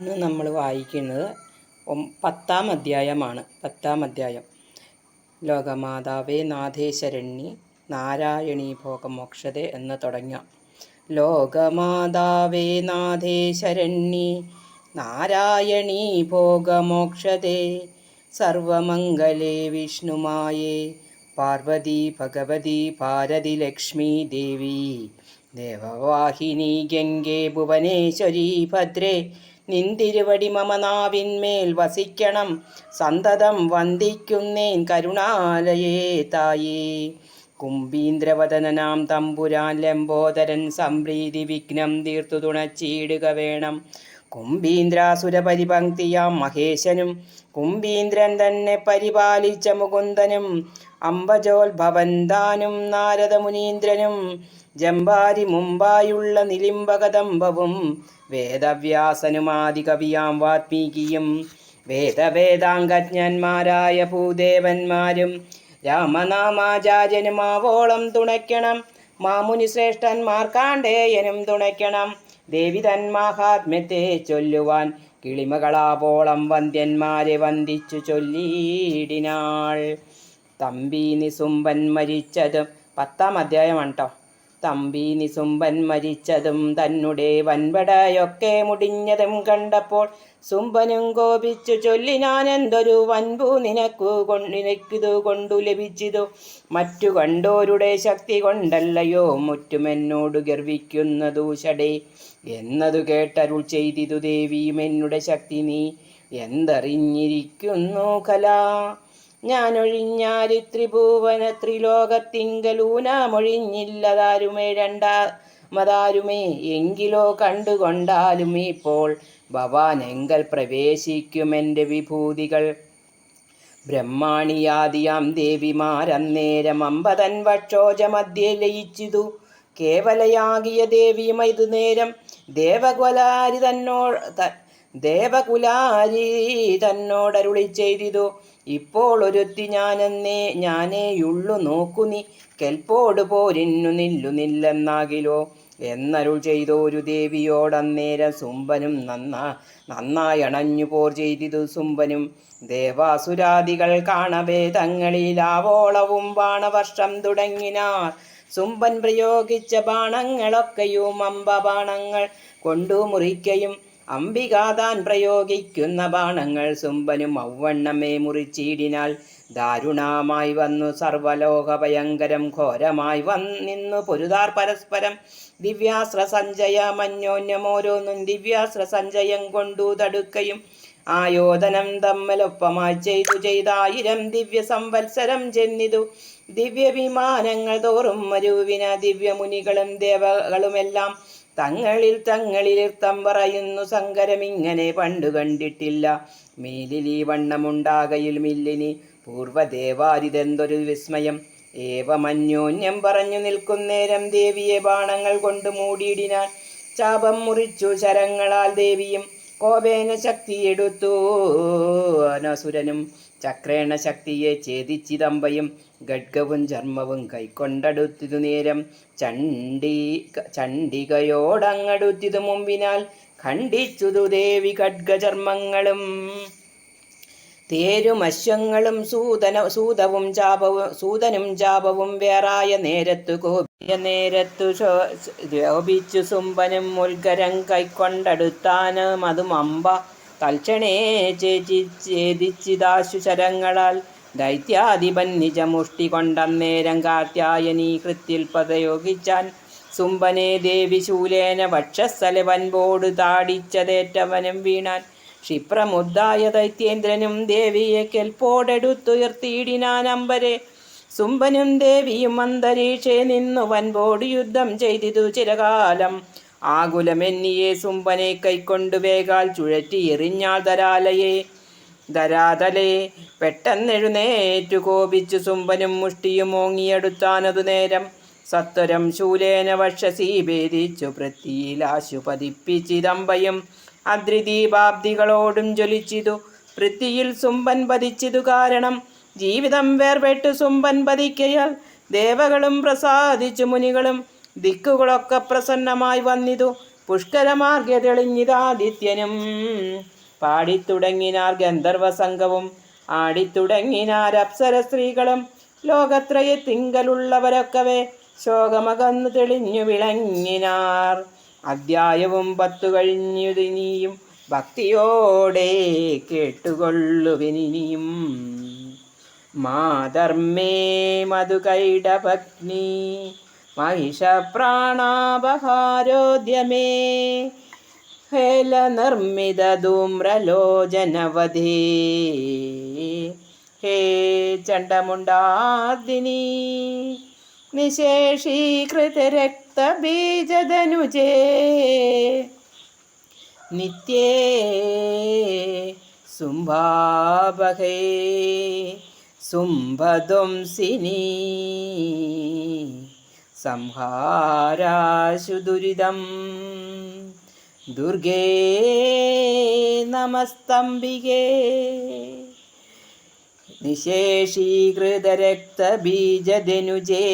ഇന്ന് നമ്മൾ വായിക്കുന്നത് പത്താം അധ്യായമാണ്. പത്താം അധ്യായം. ലോകമാതാവേ നാഥേശരണ്യ നാരായണീ ഭോഗമോക്ഷതേ എന്ന് തുടങ്ങാം. ലോകമാതാവേ നാഥേശരണ്യ നാരായണീ ഭോഗമോക്ഷതേ സർവമംഗലേ വിഷ്ണുമായേ പാർവതി ഭഗവതി ഭാരതി ലക്ഷ്മി ദേവി ദേവവാഹിനി ഗംഗേ ഭുവനേശ്വരി ഭദ്രേ നിന്തിരുവടി മമനാവിന്മേൽ വസിക്കണം. സന്തതം വന്ദിക്കുന്നേൻ കരുണാലയേ തായേ. കുംഭീന്ദ്രവദനനാം തമ്പുരാൻ ലംബോദരൻ സംപ്രീതി വിഘ്നം തീർത്തു തുണച്ചിടുക വേണം. കുംഭീന്ദ്രാസുര പരിപങ്ക്തിയാം മഹേശനും കുംഭീന്ദ്രൻ തന്നെ പരിപാലിച്ച മുകുന്ദനും അംബജോത്ഭവൻ താനും നാരദമുനീന്ദ്രനും ജമ്പാരി മുമ്പായുള്ള നിലിംബകദംബവും വേദവ്യാസനുമാതികവിയാം വാത്മീകിയും. വേദവേദാംഗജ്ഞന്മാരായ ഭൂദേവന്മാരും രാമനാമാചാര്യനുമാവോളം തുണയ്ക്കണം. മാമുനി ശ്രേഷ്ഠന്മാർ കാണ്ടേയനും തുണയ്ക്കണം. ദേവി തൻ മാഹാത്മ്യത്തെ ചൊല്ലുവാൻ കിളിമകളാവോളം വന്ദ്യന്മാരെ വന്ദിച്ചു ചൊല്ലിയിടിനാൾ. തമ്പി നിസുംബൻ മരിച്ചതും പത്താം അധ്യായമാണ് കേട്ടോ തമ്പി നിസുംബൻ മരിച്ചതും തന്നുടെ വൻപടയൊക്കെ മുടിഞ്ഞതും കണ്ടപ്പോൾ സുംബനും കോപിച്ചു ചൊല്ലി ഞാൻ എന്തൊരു വൻപു നിനക്കു നിനക്കിതു കൊണ്ടു ലഭിച്ചതു? മറ്റു കണ്ടോരുടെ ശക്തി കൊണ്ടല്ലയോ? മുറ്റുമെന്നോട് ഗർവിക്കുന്നതു ഷടേ എന്നതു കേട്ടരുൾ ചെയ്തിതു ദേവിയും എന്നുടെ ശക്തി നീ എന്തറിഞ്ഞിരിക്കുന്നു കല? ഞാനൊഴിഞ്ഞാൽ ത്രിഭുവന ത്രിലോകത്തിങ്കലൂനമൊഴിഞ്ഞില്ലതാരുമേ രണ്ടാമതാരുമേ എങ്കിലോ കണ്ടുകൊണ്ടാലും ഇപ്പോൾ എങ്കൽ പ്രവേശിക്കുമെന്റെ വിഭൂതികൾ. ബ്രഹ്മാണിയാദിയാം ദേവിമാരന്നേരം അമ്പതൻ വക്ഷോജമധ്യേ ലയിച്ചിതു. കേവലയാകിയ ദേവിയുമൈതു നേരം ദേവകൊലാരി തന്നോ ദേവകുലാരി തന്നോടരുളി ചെയ്തിതു. ഇപ്പോൾ ഒരുത്തി ഞാനെന്നേ ഞാനേയുള്ളു നോക്കു നീ. കെൽപ്പോട് പോരിന്നു നില്ലു നില്ലെന്നാകിലോ? എന്നരുൾ ചെയ്തോരു ദേവിയോടന്നേരം സുംബനും നന്നാ അണഞ്ഞു പോർ ചെയ്തിതു സുംബനും. ദേവാസുരാദികൾ കാണവേ തങ്ങളിലാവോളവും ബാണവർഷം തുടങ്ങിനാർ. സുംബൻ പ്രയോഗിച്ച ബാണങ്ങളൊക്കെയും അമ്പ ബാണങ്ങൾ കൊണ്ടു മുറിക്കയും അംബികാതാൻ പ്രയോഗിക്കുന്ന ബാണങ്ങൾ സുംബനും ഔവണ്ണമേ മുറിച്ചിടിനാൽ ദാരുണമായി വന്നു സർവലോക ഭയങ്കരം ഘോരമായി വന്നിന്നു പൊരുതാർ പരസ്പരം. ദിവ്യാസ്ത്ര സഞ്ചയം അന്യോന്യമോരോന്നും ദിവ്യാസ്ത്ര സഞ്ചയം കൊണ്ടു തടുക്കയും ആയോധനം തമ്മലൊപ്പമായി ചെയ്തു ചെയ്തായിരം ദിവ്യ സംവത്സരം ചെന്നിതു. ദിവ്യ വിമാനങ്ങൾ തോറും മരുവിന ദിവ്യമുനികളും ദേവകളുമെല്ലാം തങ്ങളിൽ ഇർത്തം പറയുന്നു സങ്കരമിങ്ങനെ പണ്ടു കണ്ടിട്ടില്ല. മേലിൽ ഈ വണ്ണമുണ്ടാകയിൽ മില്ലിനി പൂർവദേവാരിതെന്തൊരു വിസ്മയം. ഏവമന്യോന്യം പറഞ്ഞു നിൽക്കുന്നേരം ദേവിയെ ബാണങ്ങൾ കൊണ്ട് മൂടിയിടിനാൻ. ചാപം മുറിച്ചു ശരങ്ങളാൽ ദേവിയും കോപേന ശക്തിയെടുത്തു. അനസുരനും ചക്രേണ ശക്തിയെ ഛേദിച്ചിതമ്പയും ഖഡ്ഗവും ചർമ്മവും കൈക്കൊണ്ടടുത്തിതു നേരം ചണ്ഡി ചണ്ഡികയോടങ്ങടുത്തിതു മുമ്പിനാൽ ഖണ്ഡിച്ചുതു ദേവി ഖഡ്ഗചർമ്മങ്ങളും. തേരും അശ്വങ്ങളും സൂതന സൂതവും ചാപവും സൂതനും ചാപവും വേറായ നേരത്തു കോപിയ നേരത്തു ശോഭിച്ചു സുംബനും മുൽഗരം കൈക്കൊണ്ടടുത്താനും അതും അമ്പ തൽക്ഷണേ ചേച്ചി ഛേദിച്ചിതാശു ശരങ്ങളാൽ ദൈത്യാധിപൻ നിജമുഷ്ടി കൊണ്ടന്നേരം കാത്യായനീ കൃത്തിൽ പ്രയോഗിച്ചാൻ സുംബനെ ദേവി ശൂലേന വക്ഷസ്ഥല വൻപോട് താടിച്ചതേറ്റവനും വീണാൻ ക്ഷിപ്രമുദ്ധായ ദൈത്യേന്ദ്രനും ദേവിയെ കെൽപ്പോടെടുത്തുയർത്തിയിടിനാൻ അമ്പരെ സുംബനും ദേവിയും അന്തരീക്ഷേ നിന്നു വൻപോട് യുദ്ധം ചെയ്തിതു ചിരകാലം ആകുലമെന്നിയെ സുംബനെ കൈക്കൊണ്ടു വേഗാൽ ചുഴറ്റി എറിഞ്ഞാൽ ധരാലയെ. ധരാതലേ പെട്ടെന്നെഴുന്നേറ്റു കോപിച്ചു സുംബനും മുഷ്ടിയും ഓങ്ങിയെടുത്താനതു നേരം. സത്വരം ശൂലേന വക്ഷസീ ഭേദിച്ചു പൃഥ്വിയിലാശു പതിപ്പിച്ചിതമ്പയും. അദ്രിദീപാബ്ദികളോടും ജ്വലിച്ചിതു പൃഥ്വിയിൽ സുംബൻ പതിച്ചിതു കാരണം. ജീവിതം വേർപെട്ടു സുംബൻ പതിക്കയാൽ ദേവകളും പ്രസാദിച്ചു മുനികളും. ദിക്കുകളൊക്കെ പ്രസന്നമായി വന്നിതു. പുഷ്കരമാർഗ്യ തെളിഞ്ഞിതാദിത്യനും പാടിത്തുടങ്ങിനാർ ഗന്ധർവ സംഘവും ആടിത്തുടങ്ങിനാർ അപ്സര സ്ത്രീകളും ലോകത്രയ തിങ്കലുള്ളവരൊക്കെ ശോകമകന്നു തെളിഞ്ഞു വിളങ്ങിനാർ. അധ്യായവും പത്തു കഴിഞ്ഞുതിനിയും ഭക്തിയോടെ കേട്ടുകൊള്ളുവിനിയും. മാധർമ്മേ മധുകൈടഭഗ്നി महिषप्राणापहारोद्यमे हेलनिर्मितधूम्रलोचनवधे हे चण्डमुण्डादिनी निशेषीकृतरक्तबीजधनुजे नित्ये सुम्भाबहे सुम्भध्वंसिनी സംഹാരാശു ദുരിതം. ദുർഗേ നമസ്തംബികേ നിശേഷീകൃതരക്തബീജധനുജേ.